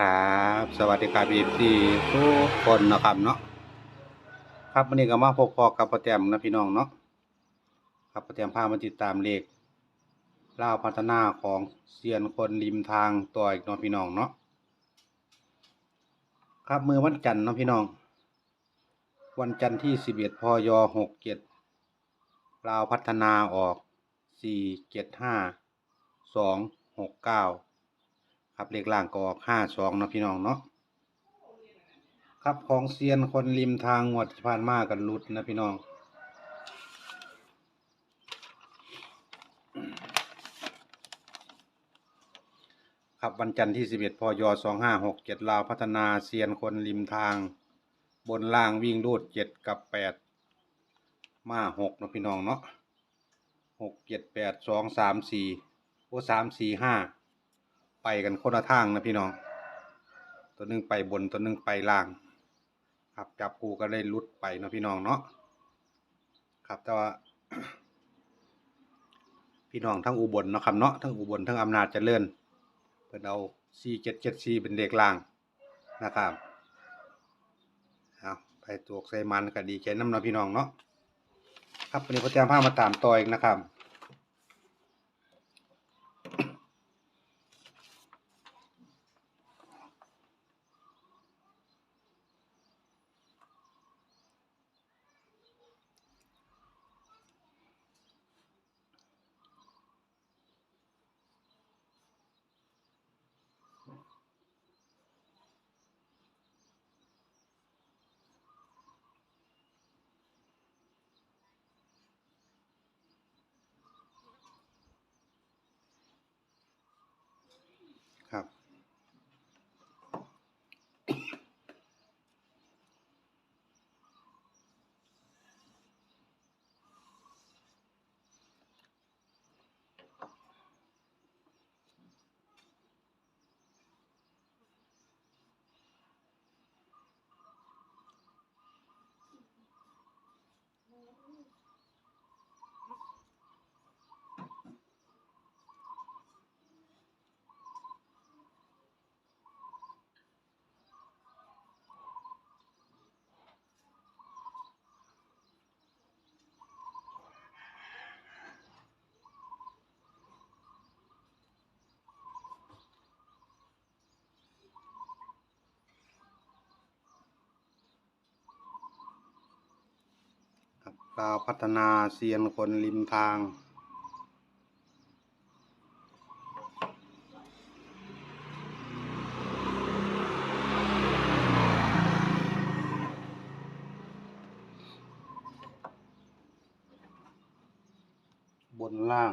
ครับ สวัสดีครับพี่ที่ทุกคนนะครับเนาะครับวันนี้ก็มาพบพอกับประแตมนะพี่น้องเนาะครับประแตมพามาติดตามเลขเล่าพัฒนาของเซียนคนริมทางตัวอีกเนาะพี่น้องเนาะครับมือวันจันทร์เนาะพี่น้อง วันจันทร์ที่สิบเอ็ดพยหกเจ็ดลาวพัฒนาออกสี่เจ็ดห้าสองหกเก้า ครับเลขล่างก็ออกห้าสองนะพี่น้องเนาะครับของเซียนคนริมทางงวดผ่านมากันรุดนะพี่น้องครับวันจันทร์ที่สิบเอ็ดพยสองห้าหกเจ็ดลาวพัฒนาเซียนคนริมทาง บนล่างวิ่งรูดเจ็ดกับแปดมาหกนะพี่น้องเนาะหกเจ็ดแปดสองสามสี่โอ้สามสี่ห้า ไปกันคนละทางนะพี่น้อง ตัวหนึงไปบนตัวหนึงไปล่าง ครับจับกูก็ได้ลุดไปนะพี่น้องเนาะครับแต่ว่า พี่น้องทั้งอุบลนะครับเนาะทั้งอุบลทั้งอำนาจเจริญเพิ่นเอา4774เจ็ดซีเป็นเลขล่างนะครับเอาไปตวกใส่มันก็ดีใจน้ำเนาะพี่น้องเนาะครับวันนี้พ่อแจมพามาตามต่ออีกนะครับ ลาวพัฒนาเซียนคนริมทาง บนล่าง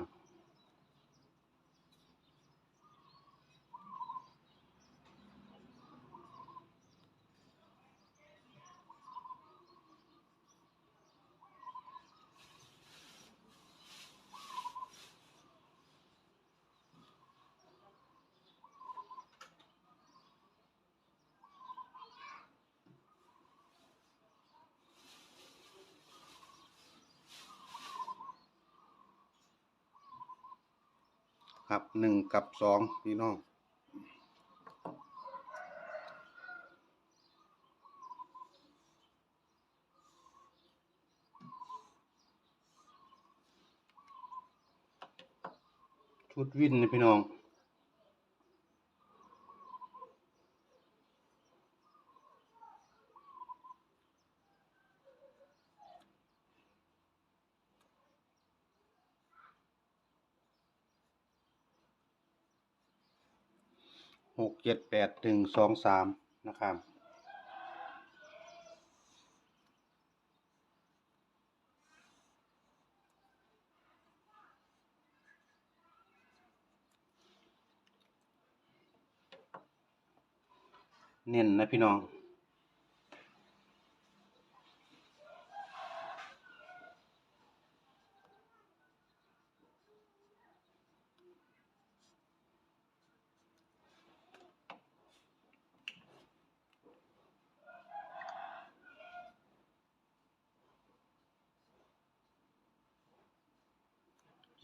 ครับหนึ่งกับสองพี่น้องชุดวินนะพี่น้อง หกเจ็ดแปดหนึ่งสองสามนะครับเน้นนะพี่น้อง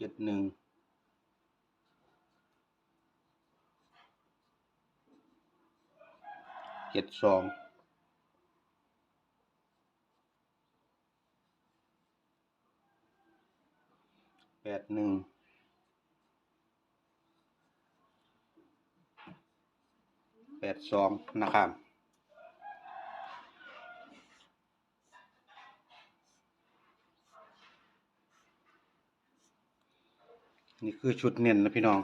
เจ็ดหนึ่งเจ็ดสองแปดหนึ่งแปดสองนะครับ นี่คือชุดเน้นนะพี่น้อง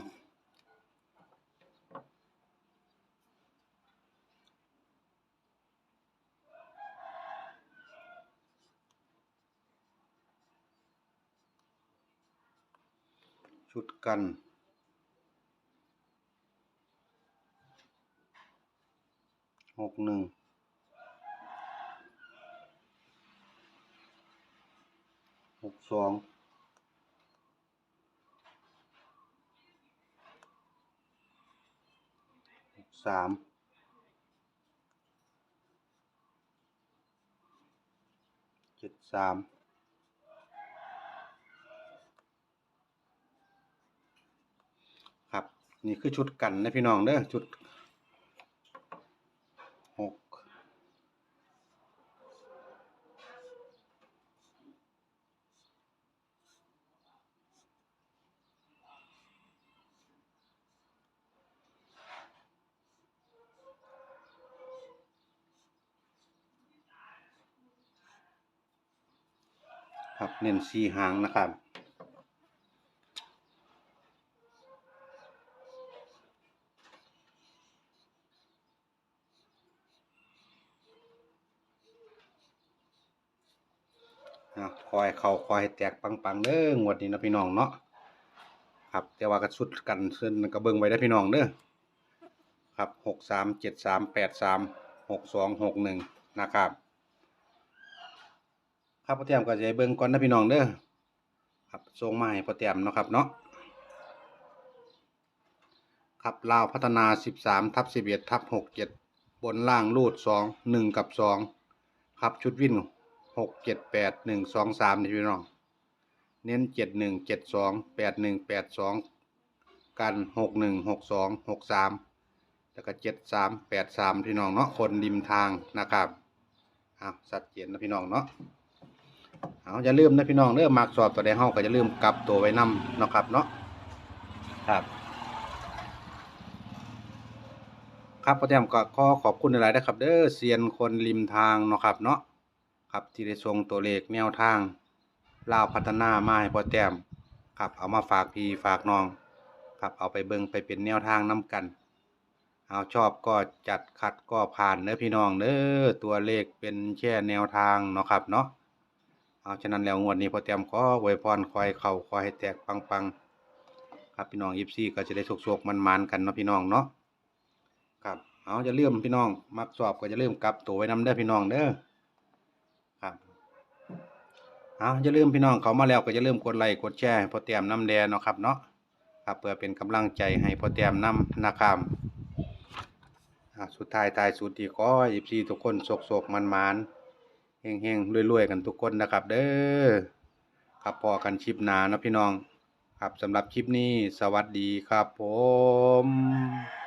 ชุดกัน หกหนึ่ง หกสอง หก สามเจ็ดสามครับ นี่คือชุดกันนะพี่น้องเด้อชุดหก ครับ เน้นสีหางนะครับอะคอยเขาคอยแตกปังๆเด้องวดนี้นะพี่น้องเนาะครับแต่ว่าก็สุดกันเส้นกระเบิงไว้ได้พี่น้องเด้อครับหกสามเจ็ดสามแปดสามหกสองหกหนึ่งนะครับ ครับพ่อแต้มก็จะให้เบิ่งก่อนนะพี่น้องเด้อครับส่งมาให้พ่อแต้มเนาะครับเนาะครับลาวพัฒนาสิบสามทับสิบเอ็ดทับหกเจ็ดบนล่างรูดสองหนึ่งกับสองครับชุดวิ่นหกเจ็ดแปดหนึ่งสองสามนี่พี่น้อง เน้นเจ็ดหนึ่งเจ็ดสองแปดหนึ่งแปดสองกันหกหนึ่งหกสองหกสามแล้วก็เจ็ดสามแปดสามพี่น้องเนาะคนริมทางนะครับอ้าวสัดเจนนะพี่น้องเนาะ เอาอย่าลืมนะพี่น้องเริ่มมักสอบตัวใดเฮาก็จะลืมกลับตัวไว้นํเนาะครับเนาะครับ ครับพ่อแต้มก็ขอขอบคุณหลายๆนะครับ เด้อเซียนคนริมทางเนาะครับเนาะครับที่ได้ส่งตัวเลขแนวทางลาวพัฒนามาให้พ่อแต้มครับเอามาฝากพี่ฝากน้อง ครับเอาไปเบิ่งไปเป็นแนวทางนํกัน เอาชอบก็จัดขัดก็ผ่านเด้อพี่น้องเด้อตัวเลขเป็นแค่แนวทางเนาะครับเนาะ เอาฉะนั้นแล้วงวดนี้พอเตรียมขออวยพรคอยเข่าคอยให้แตกปังๆครับพี่น้องยิปซี่ก็จะได้โชคๆมันๆกันเนาะพี่น้องเนาะครับเอาจะเลื่อมพี่น้อง มักสอบก็จะเลื่อมกลับตัวไว้นำเด้พี่น้องเด้อครับเอาจะเลื่อมพี่น้องเขามาแล้วก็จะเลื่อมกดไลค์กดแชร์พอเตรียมน้ำแดงเนาะครับเนาะครับเพื่อเป็นกำลังใจให้พอเตรียมน้ำนะครับสุดท้ายตายสุดที่ขอยิปซี่ทุกคนโศกๆมันๆ เฮงๆรวยๆกันทุกคนนะครับ เด้อครับพอกันคลิปหนานะพี่น้อง ครับสำหรับคลิปนี้สวัสดีครับผม